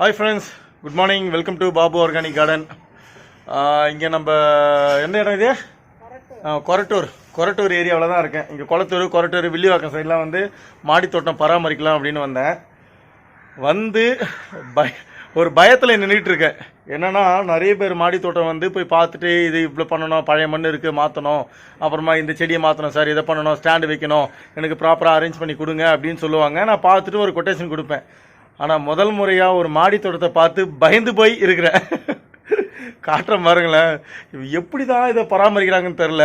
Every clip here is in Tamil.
Hi friends good morning welcome to Babu organic garden இங்கே நம்ம எந்த இடம் இது? கொரட்டூர். கொரட்டூர் ஏரியாவில் தான் இருக்கேன். இங்கே கொளத்தூர் கொரட்டூர் வில்லிவாக்கம் சைட்லாம் வந்து மாடி தோட்டம் பராமரிக்கலாம் அப்படின்னு வந்தேன். வந்து பய ஒரு பயத்தில் நின்றுட்டு இருக்கேன். என்னன்னா நிறைய பேர் மாடி தோட்டம் வந்து போய் பார்த்துட்டு இது இவ்வளோ பண்ணணும் பழைய மண் இருக்குது மாற்றணும் அப்புறமா இந்த செடியை மாற்றணும் சார் இதை பண்ணணும் ஸ்டாண்டு வைக்கணும். எனக்கு ப்ராப்பராக அரேஞ்ச் பண்ணி கொடுங்க அப்படின்னு சொல்லுவாங்க. நான் பார்த்துட்டு ஒரு கொட்டேஷன் கொடுப்பேன். ஆனால் முதல் முறையாக ஒரு மாடி தோட்டத்தை பார்த்து பயந்து போய் இருக்கிறேன். காட்டுறேன் பாருங்களேன். எப்படி தான் இதை பராமரிக்கிறாங்கன்னு தெரில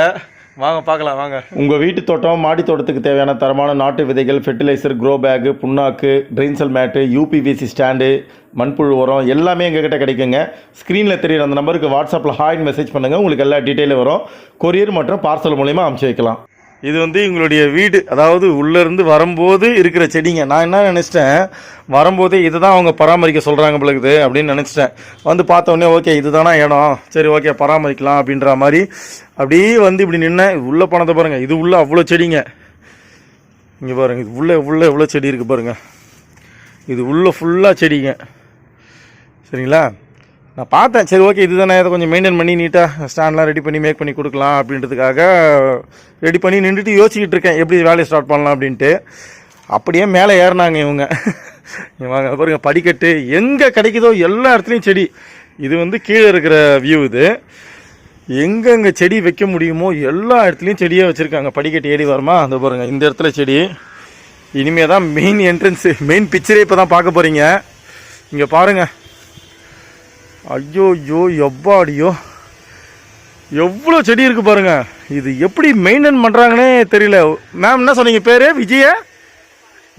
வாங்க பார்க்கலாம் வாங்க. உங்கள் வீட்டு தோட்டம் மாடி தோட்டத்துக்கு தேவையான தரமான நாட்டு விதைகள் ஃபெர்டிலைசர் க்ரோ பேக்கு புண்ணாக்கு ட்ரெயின்சல் மேட்டு யூபிவிசி ஸ்டாண்டு மண்புழு உரம் எல்லாமே எங்ககிட்ட கிடைக்குங்க. ஸ்க்ரீனில் தெரியுற அந்த நம்பருக்கு வாட்ஸ்அப்பில் ஹாய்னு மெசேஜ் பண்ணுங்கள் உங்களுக்கு எல்லா டீட்டெயிலும் வரும். கொரியர் மற்றும் பார்சல் மூலிமா அமுச்சு வைக்கலாம். இது வந்து எங்களுடைய வீடு. அதாவது உள்ளேருந்து வரும்போது இருக்கிற செடிங்க. நான் என்ன நினச்சிட்டேன்? வரும்போதே இதை தான் அவங்க பராமரிக்க சொல்கிறாங்க பிள்ளைக்குது அப்படின்னு நினச்சிட்டேன். வந்து பார்த்தோன்னே ஓகே இதுதானா இடம்? சரி ஓகே பராமரிக்கலாம் அப்படின்ற மாதிரி அப்படியே வந்து இப்படி நின்னேன் உள்ளே போனதை பாருங்கள் இது உள்ளே அவ்வளோ செடிங்க. இங்கே பாருங்கள் இது உள்ளே உள்ளே எவ்வளோ செடி இருக்குது பாருங்கள் இது உள்ளே ஃபுல்லாக செடிங்க. சரிங்களா? நான் பார்த்தேன். சரி ஓகே இதுதானே. இதை கொஞ்சம் மெயின்டைன் பண்ணி நீட்டாக ஸ்டாண்ட்லாம் ரெடி பண்ணி மேக் பண்ணி கொடுக்கலாம் அப்படின்றதுக்காக ரெடி பண்ணி நின்றுட்டு யோசிச்சுக்கிட்டு இருக்கேன். எப்படி வேலையை ஸ்டார்ட் பண்ணலாம் அப்படின்ட்டு. அப்படியே மேலே ஏறினாங்க இவங்க. வாங்க பாருங்க படிக்கட்டு எங்கே கிடைக்குதோ எல்லா இடத்துலையும் செடி. இது வந்து கீழே இருக்கிற வியூ இது. எங்கெங்கே செடி வைக்க முடியுமோ எல்லா இடத்துலையும் செடியே வச்சுருக்காங்க. படிக்கட்டு ஏறி வருமா? அந்த பாருங்கள் இந்த இடத்துல செடி. இனிமே தான் மெயின் என்ட்ரன்ஸு மெயின் பிக்சரே இப்போ தான் பார்க்க போகிறீங்க இங்கே பாருங்கள் ஐயோ ஐயோ எவ்வாடியோ. எவ்வளோ செடி இருக்குது பாருங்க. இது எப்படி மெயின்டைன் பண்ணுறாங்கன்னே தெரியல. மேம் என்ன சொன்னீங்க? பேர்? விஜய?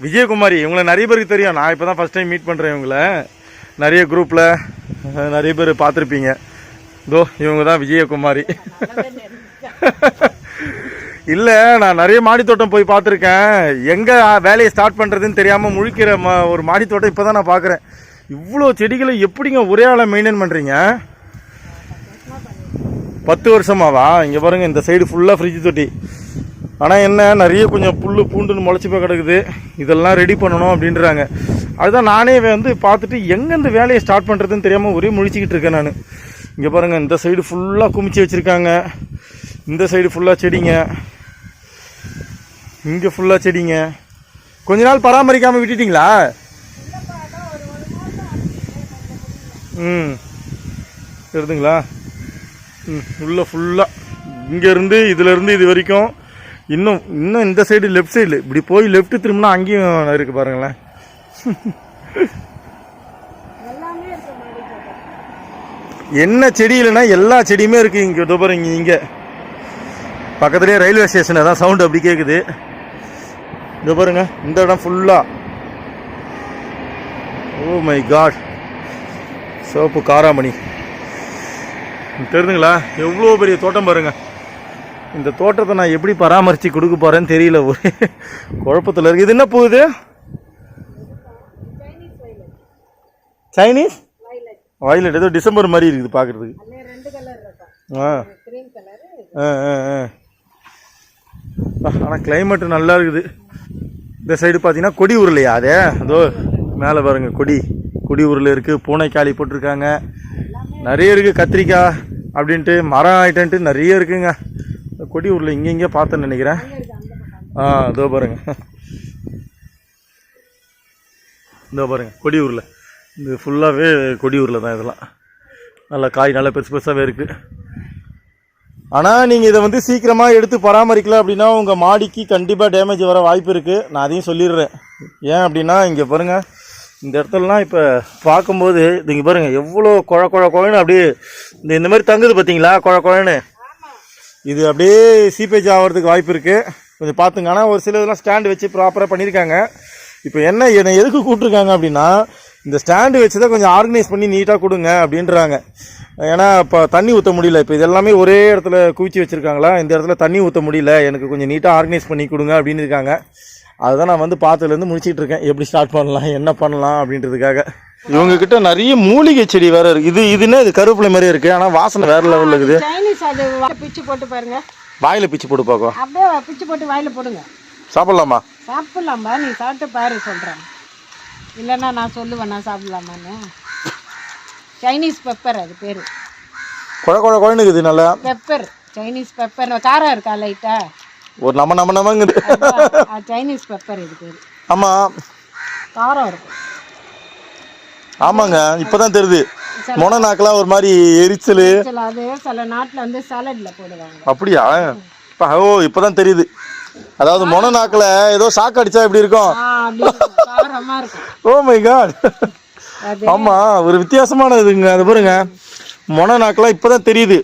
விஜயகுமாரி. இவங்களை நிறைய பேருக்கு தெரியும். நான் இப்போ தான் ஃபஸ்ட் டைம் மீட் பண்ணுறேன் இவங்கள. நிறைய குரூப்பில் நிறைய பேர் பார்த்துருப்பீங்க. இதோ இவங்க தான் விஜயகுமாரி. இல்லை நான் நிறைய மாடித்தோட்டம் போய் பார்த்துருக்கேன். எங்கே வேலையை ஸ்டார்ட் பண்ணுறதுன்னு தெரியாமல் முழிக்கிற ம ஒரு மாடித்தோட்டம் இப்போ தான் நான் பார்க்குறேன். இவ்வளோ செடிகளை எப்படிங்க ஒரே ஆளை மெயின்டைன் பண்ணுறீங்க பத்து வருஷமாவா? இங்கே பாருங்கள் இந்த சைடு ஃபுல்லாக ஃப்ரிட்ஜ் தொட்டி. ஆனால் என்ன நிறைய கொஞ்சம் புல் பூண்டுன்னு முளைச்சி போய் கிடக்குது. இதெல்லாம் ரெடி பண்ணணும் அப்படின்றாங்க. அதுதான் நானே வந்து பார்த்துட்டு எங்கேருந்து வேலையை ஸ்டார்ட் பண்ணுறதுன்னு தெரியாமல் ஒரே முழிச்சிக்கிட்டு இருக்கேன் நான். இங்கே பாருங்கள் இந்த சைடு ஃபுல்லாக குமிச்சு வச்சுருக்காங்க. இந்த சைடு ஃபுல்லாக செடிங்க. இங்கே ஃபுல்லாக செடிங்க. கொஞ்ச நாள் பராமரிக்காமல் விட்டுட்டிங்களா? ம். இருக்குதுங்களா ம் உள்ளே ஃபுல்லாக இங்கேருந்து இதுலேருந்து இது வரைக்கும் இன்னும் இன்னும் இந்த சைடு லெஃப்ட் சைடில் இப்படி போய் லெஃப்ட் திரும்பினா அங்கேயும் இருக்குது பாருங்களேன். என்ன செடி இல்லைன்னா எல்லா செடியுமே இருக்குது இங்கே இதோ பாருங்க இங்கே பக்கத்துலேயே ரயில்வே ஸ்டேஷன் அதான் சவுண்ட் அப்படி கேட்குது இங்கே பாருங்க இந்த இடம் ஃபுல்லாக ஓ மை காட் சிவப்பு காராமணி. தெரியுதுங்களா எவ்வளோ பெரிய தோட்டம் பாருங்க. இந்த தோட்டத்தை நான் எப்படி பராமரித்து கொடுக்க போகிறேன்னு தெரியல. ஒரே குழப்பத்தில் இருக்குது இது என்ன பூ இது? சைனீஸ் வயலட் ஏதோ டிசம்பர் மாதிரி இருக்குது பார்க்குறதுக்கு ஆ. கலர் ஆ ஆனால் கிளைமேட் நல்லா இருக்குது. இந்த சைடு பார்த்தீங்கன்னா கொடி உருளையா அது? அதோ மேலே பாருங்க கொடி. கொடி இருக்குது பூனைக்காளி போட்டிருக்காங்க. நிறைய இருக்குது கத்திரிக்காய் அப்படின்ட்டு மரம் ஐட்டன்ட்டு நிறைய இருக்குங்க. கொடியூரில் கொடி இங்கே இங்கே பார்த்தேன்னு நினைக்கிறேன். ஆ இதோ பாருங்க. இதோ பாருங்க கொடி இது ஃபுல்லாகவே கொடி உருளை தான் இதெல்லாம். நல்லா காய் நல்லா பெருசு பெருசாகவே இருக்குது ஆனால் நீங்கள் இதை வந்து சீக்கிரமாக எடுத்து பராமரிக்கல அப்படின்னா உங்கள் மாடிக்கு கண்டிப்பாக டேமேஜ் வர வாய்ப்பு இருக்குது நான் அதையும் சொல்லிடுறேன். ஏன் அப்படின்னா இங்கே பாருங்கள் இந்த இடத்துலலாம் இப்போ பார்க்கும்போது நீங்கள் பாருங்கள் எவ்வளோ குழ குழ குழன்னு அப்படியே இந்த இந்த மாதிரி தங்குது பார்த்தீங்களா குழ குழன்னு? இது அப்படியே சீப்பேஜ் ஆகிறதுக்கு வாய்ப்பு இருக்குது கொஞ்சம் பார்த்துங்க. ஆனால் ஒரு சில இதெல்லாம் ஸ்டாண்டு வச்சு ப்ராப்பராக பண்ணியிருக்காங்க இப்போ என்ன என்னை எதுக்கு கூப்பிட்ருக்காங்க அப்படின்னா இந்த ஸ்டாண்டு வச்சு தான் கொஞ்சம் ஆர்கனைஸ் பண்ணி நீட்டாக கொடுங்க அப்படின்றாங்க. ஏன்னா இப்போ தண்ணி ஊற்ற முடியல. இப்போ இது எல்லாமே ஒரே இடத்துல குவிச்சு வச்சுருக்காங்களா? இந்த இடத்துல தண்ணி ஊற்ற முடியல. எனக்கு கொஞ்சம் நீட்டாக ஆர்கனைஸ் பண்ணி கொடுங்க அப்படின்னு இருக்காங்க அதுதான் நான் வந்து பார்த்ததுலேருந்து முடிச்சிட்டு இருக்கேன் எப்படி ஸ்டார்ட் பண்ணலாம் என்ன பண்ணலாம் அப்படின்றதுக்காக. இவங்க கிட்ட நிறைய மூலிகை செடி வேற இருக்கு. இது இதுன்னா இது கருவேப்பிலை மாதிரி இருக்கு. ஆனால் வாசனை வேற லெவலில் இருக்குது. சைனீஸ் அது பிச்சு போட்டு பாருங்க. வாயில பிச்சு போட்டு பார்க்கும் அப்படியே பிச்சு போட்டு வாயில போடுங்க. சாப்பிடலாமா? சாப்பிடலாமா? நீ சாப்பிட்டு பாரு சொல்றேன். இல்லைன்னா நான் சொல்லுவேன் நான் சாப்பிடலாமான்னு. சைனீஸ் பெப்பர் அது பேர். குழ குழ குழன்னு இருக்குது நல்லா? பெப்பர் சைனீஸ் பெப்பர் காரம் இருக்கா லைட்டா ஒரு நம்ம நம்ம நம்மங்குது. சைனீஸ் பெப்பர் இது பேர். ஆமாம் காரம் இருக்கும். ஆமாங்க. இப்போதான் தெரியுது. மொன நாக்கெல்லாம் ஒரு மாதிரி எரிச்சல். சில அது சில நாட்டில் வந்து சாலட்ல போடுவாங்க. அப்படியா? ஓ இப்போதான் தெரியுது. அதாவது மொன நாக்கில் ஏதோ சாக்கு அடிச்சா எப்படி இருக்கும்? ஓ மை காட் ஆமா ஒரு வித்தியாசமான இதுங்க அது பாருங்க. மொன நாக்கெல்லாம் இப்போதான் தெரியுது.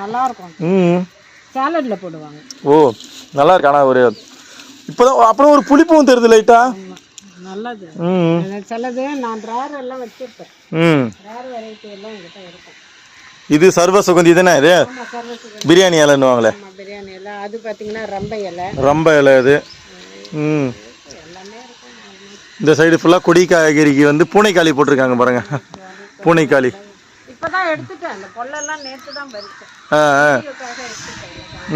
நல்லா இருக்கும். ம். சாலட்ல போடுவாங்க. ஓ நல்லா இருக்கு. ஆனா ஒரு இப்போதான் அப்புறம் ஒரு புளிப்பும் தெரியுது லைட்டா. நல்லது. சிலது நான் ரேர் எல்லாம் வச்சிருப்பேன். ம். ரேர் வெரைட்டி எல்லாம் என்கிட்ட இருக்கும். இது சர்வ சுகந்தி தானே இது? பிரியாணி இலைன்னுவாங்களே. பிரியாணி எல்லாம் அது பார்த்தீங்கன்னா ரொம்ப இலை. ரொம்ப இலை இது ம். இந்த சைடு ஃபுல்லாக கொடி காய்கறிக்கு வந்து பூனைக்காளி போட்டிருக்காங்க பாருங்க. பூனைக்காளி. இப்பதான் எடுத்துட்டேன். அந்த பொல்லெல்லாம் நேற்று தான் பறிச்சேன். ஆ ஆ.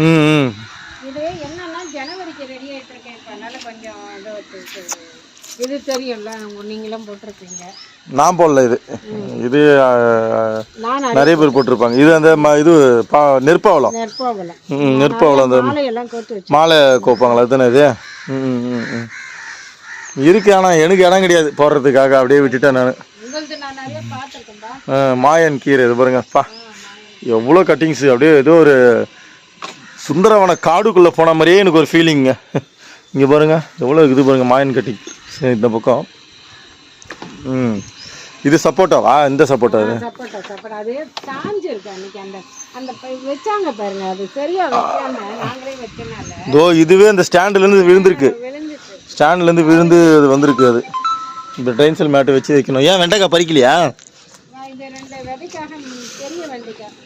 ம் ம். இது என்னன்னா ஜனவரிக்கு ரெடி ஆயிட்டு இருக்கேன் இப்போ அதனால கொஞ்சம் இது வச்சிருக்கு. இது தெரியும்ல உங்க- நீங்களும் போட்டிருப்பீங்க. நான் போடல இது. இது நிறைய பேர் போட்டிருப்பாங்க. இது அந்த இது பா நெருப்பாவளம் நெற்போகலை ம் நெருப்பாவளம் அந்த மாலை கோப்பாங்களா அதுதானே இது? இருக்கு ஆனால் எனக்கு இடம் கிடையாது போடுறதுக்காக. அப்படியே விட்டுட்டேன் நான். மாயன் கீரை இது பாருங்க பா. எவ்வளோ கட்டிங்ஸு அப்படியே ஏதோ ஒரு சுந்தரவன காடுக்குள்ளே போன மாதிரியே எனக்கு ஒரு ஃபீலிங்க இங்கே பாருங்க எவ்வளோ இது பாருங்க மாயன் கட்டிங் சரி இந்த பக்கம். ம். இது சப்போட்டாவா இந்த சப்போட்டா சப்போட்டா சப்போட்டா அது சாஞ்சு இருக்கு அன்னைக்கு அந்த அந்த பை- வச்சாங்க பாருங்க அது சரியா வைக்காம நாங்களே வச்சனால. இதோ இதுவே அந்த ஸ்டாண்டுலேருந்து விழுந்திருக்கு. ஸ்டாண்ட்லேருந்து விழுந்து அது வந்திருக்கு அது. இந்த ட்ரைன்சல் மேட்டு வச்சு வைக்கணும். ஏன் வெண்டைக்காய் பறிக்கலையா? ரெண்டு விதைக்காக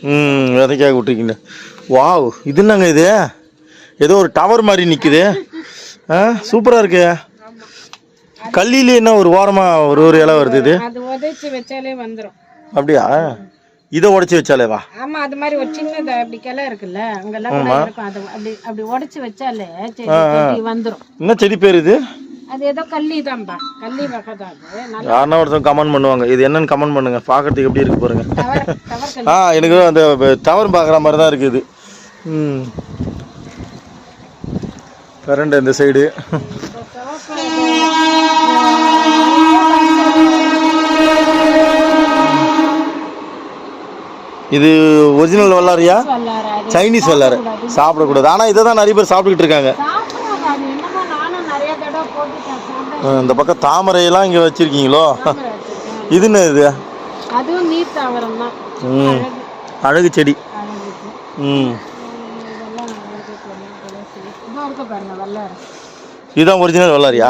ம், விதைக்காக விட்டுருக்கீங்க. வாவ் இது என்னங்க இது? ஏதோ ஒரு டவர் மாதிரி நிற்குது ஆ சூப்பராக இருக்கு. கல்லிலே என்ன ஒரு ஓரமாக ஒரு ஒரு இலை வருது இது? அது உதைச்சு வச்சாலே வந்துரும். அப்படியா? இதை உடச்சி வச்சாலே வா. ஆமா அது மாதிரி ஒரு சின்னது அப்படி கிளை இருக்குல்ல அங்கெல்லாம் கூட இருக்கும். அது அப்படி அப்படி உடைச்சு வச்சாலே செடி வந்துரும். என்ன செடி பேர் இது? அது ஏதோ கள்ளி தான்பா கள்ளி வகை தான் யாருன்னா ஒருத்தவங்க கமெண்ட் பண்ணுவாங்க. இது என்னன்னு கமெண்ட் பண்ணுங்க. பார்க்கறதுக்கு எப்படி இருக்கு பாருங்க. ஆ எனக்கு அந்த டவர் பார்க்குற மாதிரி தான் இருக்குது. ம். கரண்ட் இந்த சைடு இது ஒரிஜினல் வல்லாரியா சைனீஸ் வல்லாரை சாப்பிடக்கூடாது. ஆனால் இதை தான் நிறைய பேர் சாப்பிட்டுக்கிட்டு இருக்காங்க சாப்பிடாது அது என்னமோ நானும் நிறைய தடவை போட்டுட்டேன் சாப்பிட ஆ, இந்த பக்கம் தாமரையெல்லாம் இங்கே வச்சிருக்கீங்களோ. இது என்ன இது? அதுவும் நீர் தாவரம் தான். ம். அழகு. செடி. ம். இதுதான் ஒரிஜினல் வல்லாரியா?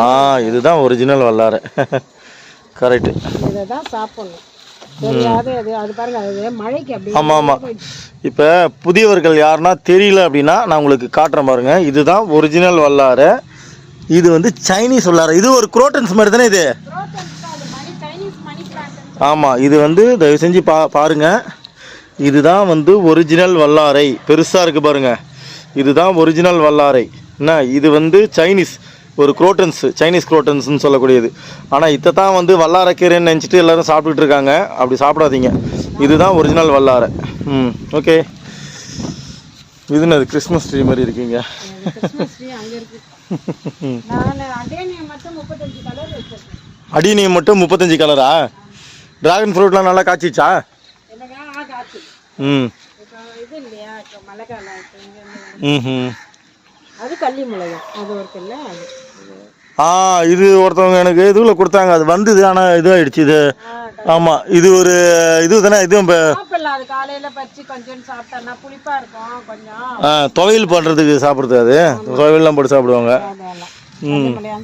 ஆ இதுதான் ஒரிஜினல் வல்லாரை. கரெக்டு இதை தான் சாப்பிடணும். ஆமாம் ஆமாம் இப்போ புதியவர்கள் யாருன்னா தெரியல அப்படின்னா நான் உங்களுக்கு காட்டுறேன் பாருங்க. இதுதான் ஒரிஜினல் வல்லாரை. இது வந்து சைனீஸ் வல்லாரை இது ஒரு குரோட்டன்ஸ் மாதிரி தானே இது? அது ஆமாம் இது வந்து தயவு செஞ்சு பா பாருங்க. இதுதான் வந்து ஒரிஜினல் வல்லாரை. பெருசாக இருக்குது பாருங்க. இதுதான் ஒரிஜினல் வல்லாரை. என்ன? இது வந்து சைனீஸ் ஒரு குரோட்டன்ஸ் சைனீஸ் குரோட்டன்ஸ்னு சொல்லக்கூடியது. ஆனால் இதை தான் வந்து வல்லாரைக்கீரைன்னு நினச்சிட்டு எல்லாரும் சாப்பிட்டுட்டு இருக்காங்க. அப்படி சாப்பிடாதீங்க. இதுதான் ஒரிஜினல் வல்லாரை. ம் ஓகே இது என்னது? கிறிஸ்மஸ் ட்ரீ மாதிரி இருக்கீங்க. அடேனியம் மட்டும் முப்பத்தஞ்சு கலர் டிராகன் ஃப்ரூட்லாம் நல்லா காய்ச்சிச்சா? ம். இது ம் ம் அது கள்ளி மிளகா அது இருக்குல்ல அது. ஆ இது ஒருத்தவங்க எனக்கு இதுல கொடுத்தாங்க. அது வந்தது ஆனால் இதுவாகிடுச்சு இது ஆமாம் இது ஒரு இது தானே இதுவும் கொஞ்சம். துவையல் பண்ணுறதுக்கு சாப்பிட்றது அது. துவையல்லாம் போட்டு சாப்பிடுவாங்க.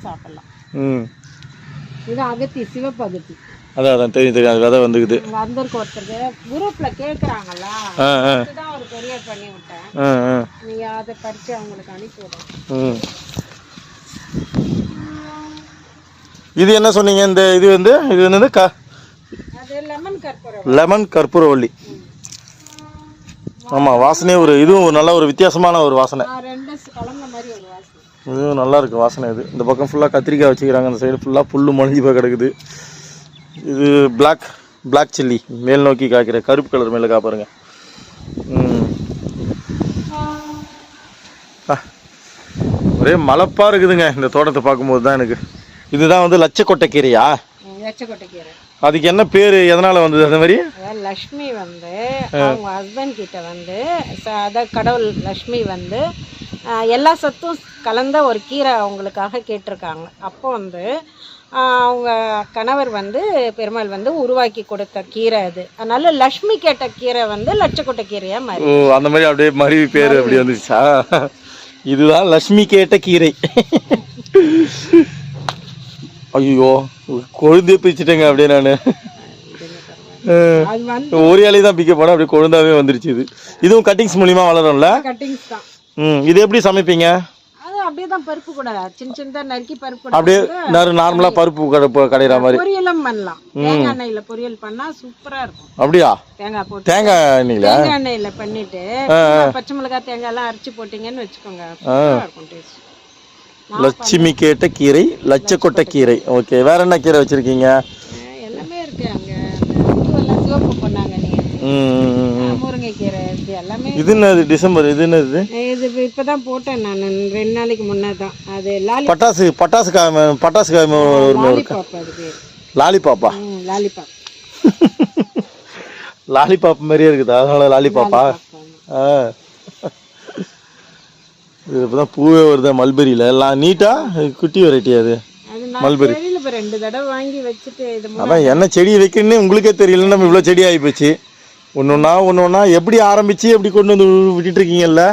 சாப்பிடலாம். ம். இது அகத்தி சிவப்பு அகத்தி அதான் அதான் தெரியும் தெரியும். அது விதை வந்துக்குது. வந்திருக்கு ஒருத்தருக்கு. குரூப்ல கேக்குறாங்கல்ல. ஆ ஆ. இதுதான் ஒரு கொரியர் பண்ணி விட்டேன். ஆ ஆ. நீங்க அதை பறிச்சு அவங்களுக்கு அனுப்பி விடுங்க ம். இது என்ன சொன்னீங்க? இந்த இது வந்து இது வந்து க லெமன் கற்பூரவள்ளி. ஆமாம் வாசனையே ஒரு இதுவும் ஒரு நல்ல ஒரு வித்தியாசமான ஒரு வாசனை. இதுவும் நல்லா இருக்கு வாசனை இது. இந்த பக்கம் ஃபுல்லாக கத்திரிக்காய் வச்சுக்கிறாங்க அந்த சைடு ஃபுல்லாக புல்லு மொழிஞ்சு போய் கிடக்குது. இது பிளாக் பிளாக் சில்லி மேல் நோக்கி காய்க்கிற கருப்பு கலர் மேலே பாருங்க ம். ஆ. ஒரே மலப்பா இருக்குதுங்க இந்த தோட்டத்தை பார்க்கும்போது தான் எனக்கு. இதுதான் வந்து லட்சக்கொட்டை கீரையா? கீரை. அதுக்கு என்ன பேர் எதனால் வந்தது அந்த மாதிரி? லக்ஷ்மி வந்து அவங்க ஹஸ்பண்ட் கிட்ட வந்து அதாவது கடவுள் லக்ஷ்மி வந்து எல்லா சத்தும் கலந்த ஒரு கீரை அவங்களுக்காக கேட்டிருக்காங்க. அப்போ வந்து அவங்க கணவர் வந்து பெருமாள் வந்து உருவாக்கி கொடுத்த கீரை அது. அதனால லக்ஷ்மி கேட்ட கீரை வந்து லட்சக்கொட்டை கீரையா மாறி. ஓ அந்த மாதிரி அப்படியே மருவி பேர் அப்படி வந்துச்சா இதுதான் லக்ஷ்மி கேட்ட கீரை. ஐயோ கொழுந்தே பிரிச்சுட்டேங்க அப்படியே நான். ஒரு இலையை தான் பிக்க போனேன் அப்படியே கொழுந்தாவே வந்துருச்சு இது. இதுவும் கட்டிங்ஸ் மூலியமா வளரும்ல? கட்டிங்ஸ் தான். ம் இது எப்படி சமைப்பீங்க? அப்படியே தான் பருப்பு கூட சின்ன சின்னதா நறுக்கி பருப்பு அப்படியே நான் நார்மலாக பருப்பு கடை கடையிற மாதிரி. பொரியலும் பண்ணலாம். தேங்காய் எண்ணெயில பொரியல் பண்ணா சூப்பரா இருக்கும். அப்படியா? தேங்காய் போட்டு. தேங்காய் எண்ணெய்ங்களா தேங்காய் எண்ணெயில பண்ணிட்டு பச்சை மிளகாய் தேங்காய் எல்லாம் அரைச்சு போட்டீங்கன்னு வச்சுக்கோங்க. சூப்பரா இருக்கும் டேஸ்ட் லட்சுமி கேட்ட கீரை லட்சக்கொட்டை கீரை. ஓகே வேற என்ன கீரை வச்சிருக்கீங்க? எல்லாமே இருக்கு அங்க. சிவப்பு பண்ணாங்க. முருங்கைக்கீரை எல்லாமே இது என்னது டிசம்பர் இது என்னது? இது இப்ப- இப்பதான் போட்டேன் நான் ரெண்டு நாளைக்கு முன்னே தான் அது லாலி பட்டாசு பட்டாசு காய் பட்டாசு காய் லாலிபாப் அது பேர். லாலிபாப்பா? லாலிபாப். லாலிபாப் மாதிரியே இருக்குது? அதனால லாலிபாப்பா? ஆ. இது இப்போதான் பூவே வருது மல்பெரியில். எல்லாம் நீட்டா? குட்டி வெரைட்டி அது. இப்ப ரெண்டு தடவை வாங்கி வச்சுட்டு அதான் என்ன செடி வைக்கணும்னு உங்களுக்கே தெரியல நம்ம இவ்வளோ செடி ஆகி போச்சு. ஒன்று ஒன்றா ஒன்று ஒன்றா எப்படி ஆரம்பிச்சு எப்படி கொண்டு வந்து விட்டுட்டு இருக்கீங்கல்ல?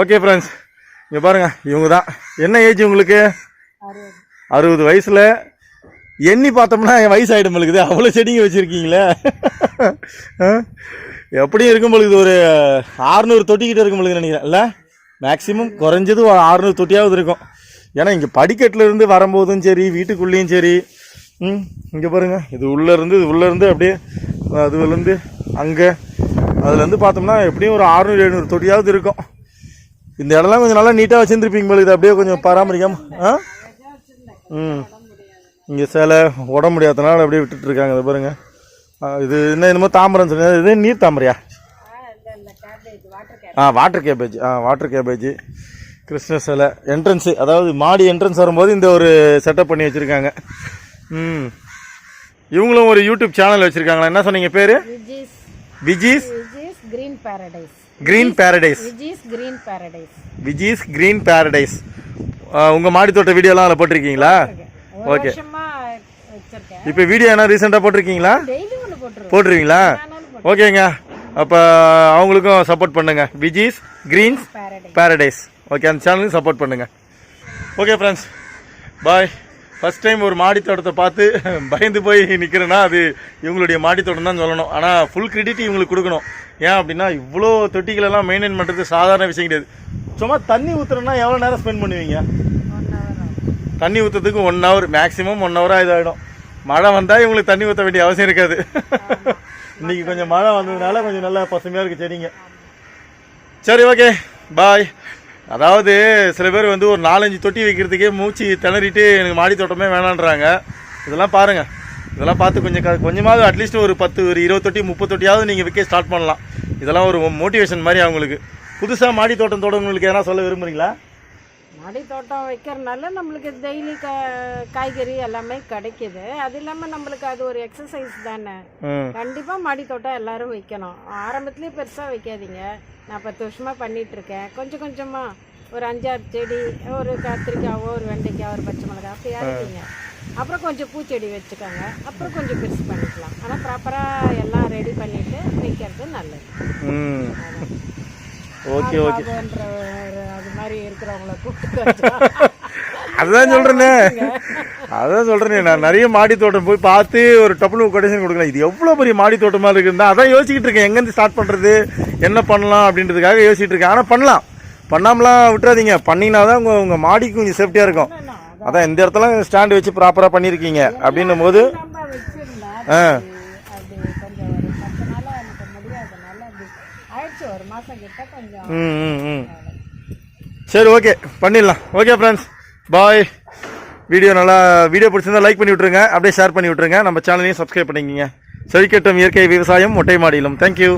ஓகே ஃப்ரெண்ட்ஸ் இங்கே பாருங்க இவங்க தான் என்ன ஏஜ் உங்களுக்கு? அறுபது. வயசில். எண்ணி பார்த்தோம்னா என் வயசு ஆகிடும் இருக்குது அவ்வளோ செடிங்க வச்சுருக்கீங்களே. எப்படியும் இருக்கும் பொழுது ஒரு ஆறுநூறு தொட்டிக்கிட்ட இருக்கும் பொழுது நினைக்கிறேன். இல்லை? மேக்ஸிமம் குறைஞ்சது ஒரு ஆறுநூறு தொட்டியாவது இருக்கும். ஏன்னா இங்கே படிக்கட்டிலேருந்து வரும்போதும் சரி வீட்டுக்குள்ளேயும் சரி ம் இங்கே பாருங்கள் இது உள்ளேருந்து இது உள்ளேருந்து அப்படியே அதுலேருந்து அங்கே அதுலேருந்து பார்த்தோம்னா எப்படியும் ஒரு ஆறுநூறு எழுநூறு தொட்டியாவது இருக்கும். இந்த இடம்லாம் கொஞ்சம் நல்லா நீட்டாக வச்சுருந்துருப்பீங்க பொழுது அப்படியே கொஞ்சம் பராமரிக்காம ஆ? ம். இங்கே சிலை உடம்பு முடியாதனால அப்படியே விட்டுட்டுருக்காங்க இதை இது என்ன என்னமோ தாமரம் சொன்னீங்க. இது நீர் தாமரையா? ஆ வாட்டர் கேபேஜ் ஆ வாட்டர் கேபேஜ் கிருஷ்ண சிலை. என்ட்ரன்ஸு அதாவது மாடி என்ட்ரன்ஸ் வரும்போது இந்த ஒரு செட்டப் பண்ணி வச்சுருக்காங்க. ம். இவங்களும் ஒரு யூடியூப் சேனல் வச்சுருக்காங்களா? என்ன சொன்னீங்க பேர்? Viji's. Green paradise green paradise Viji's green paradise Viji's green paradise உங்கள் மாடி தோட்ட வீடியோலாம் அதில் போட்டிருக்கீங்களா? வச்சிருக்கேன். இப்போ வீடியோ என்ன ரீசெண்டாக போட்டிருக்கீங்களா? போட்டுருவீங்களா? ஓகேங்க. அப்போ அவங்களுக்கும் சப்போர்ட் பண்ணுங்க. விஜீஸ் கிரீன்ஸ் பாரடைஸ் ஓகே அந்த சேனலுக்கு சப்போர்ட் பண்ணுங்க. Okay friends bye first time ஒரு மாடி தோட்டத்தை பார்த்து பயந்து போய் நிற்கிறேன்னா அது இவங்களுடைய மாடி தோட்டம் தான் சொல்லணும். ஆனால் ஃபுல் கிரெடிட் இவங்களுக்கு கொடுக்கணும். ஏன் அப்படின்னா இவ்வளோ தொட்டிகளெல்லாம் மெயின்டைன் பண்ணுறது சாதாரண விஷயம் கிடையாது. சும்மா தண்ணி ஊற்றுறோன்னா எவ்வளோ நேரம் ஸ்பெண்ட் பண்ணுவீங்க? தண்ணி ஊற்றுறதுக்கு ஒன் ஹவர் மேக்ஸிமம் ஒன் ஹவராக இதாகிடும் மழை வந்தால் இவங்களுக்கு தண்ணி ஊற்ற வேண்டிய அவசியம் இருக்காது. இன்னைக்கு கொஞ்சம் மழை வந்ததுனால கொஞ்சம் நல்லா பசுமையாக இருக்குது செடிங்க. சரி ஓகே. பாய். அதாவது சில பேர் வந்து ஒரு நாலஞ்சு தொட்டி வைக்கிறதுக்கே மூச்சு திணறிட்டு எனக்கு மாடி தோட்டமே வேணான்றாங்க. இதெல்லாம் பாருங்கள் இதெல்லாம் பார்த்து கொஞ்சம் கொஞ்சமாவது அட்லீஸ்ட் ஒரு பத்து ஒரு இருபது தொட்டி முப்பது தொட்டியாவது நீங்கள் வைக்க ஸ்டார்ட் பண்ணலாம். இதெல்லாம் ஒரு மோட்டிவேஷன் மாதிரி அவங்களுக்கு. புதுசாக மாடி தோட்டம் தொடங்குங்களுக்கு எதனா சொல்ல விரும்புறீங்களா? மாடி தோட்டம் வைக்கிறனால நம்மளுக்கு டெய்லி கா காய்கறி எல்லாமே கிடைக்குது. அது இல்லாமல் நம்மளுக்கு அது ஒரு எக்ஸசைஸ் தானே. ம் கண்டிப்பாக மாடி தோட்டம் எல்லாரும் வைக்கணும். ஆரம்பத்துலேயே பெருசாக வைக்காதீங்க. நான் பத்து வருஷமாக பண்ணிட்டு இருக்கேன் கொஞ்சம் கொஞ்சமாக ஒரு அஞ்சாறு செடி ஒரு கத்திரிக்காவோ ஒரு வெண்டைக்காய் ஒரு பச்சை மிளகாய் அப்படி இறக்கிங்க அப்புறம் கொஞ்சம் பூச்செடி வச்சுக்கோங்க. அப்புறம் கொஞ்சம் பெருசு பண்ணிக்கலாம். ஆனால் ப்ராப்பராக எல்லாம் ரெடி பண்ணிவிட்டு வைக்கிறது நல்லது. Okay okay. பாபுன்ற ஒரு அது மாதிரி இருக்கிறவங்கள கூப்பிட்டு வச்சா அதுதான் சொல்றேனே. அதான் சொல்றேனே. நான் நிறைய மாடி தோட்டம் போய் பார்த்து ஒரு டப்புனு கொட்டேஷன் கொடுக்கலாம் இது எவ்வளோ பெரிய மாடி தோட்டமா இருக்குன்னு அதான் யோசிச்சுட்டு இருக்கேன். எங்கேருந்து ஸ்டார்ட் பண்றது? என்ன பண்ணலாம் அப்படின்றதுக்காக யோசிச்சுட்டு இருக்கேன். ஆனால் பண்ணலாம். பண்ணாமலாம் விட்டுறாதீங்க. பண்ணீங்கன்னா தான் உங்க உங்க மாடிக்கு கொஞ்சம் சேஃப்டியா இருக்கும். அதான். இந்த இடத்துல ஸ்டாண்ட் வச்சு ப்ராப்பரா பண்ணியிருக்கீங்க. அப்படின்னும் போது ஆ அது கொஞ்சம் ஒரு பத்து நாளா எனக்கு முடியாதனால அப்படி ஆயிடுச்சு ஒரு மாசம் கிட்ட கொஞ்சம் ம் ம் ம். சரி ஓகே. பண்ணிடலாம். ஓகே ஃப்ரெண்ட்ஸ் பாய் வீடியோ நல்லா வீடியோ பிடிச்சிருந்தா லைக் பண்ணி விட்ருங்க அப்படியே ஷேர் பண்ணி விட்ருங்க நம்ம சேனலையும் சப்ஸ்கிரைப் பண்ணிக்கிங்க. செழிக்கட்டும் இயற்கை விவசாயம் மொட்டை மாடியிலும். தேங்க்யூ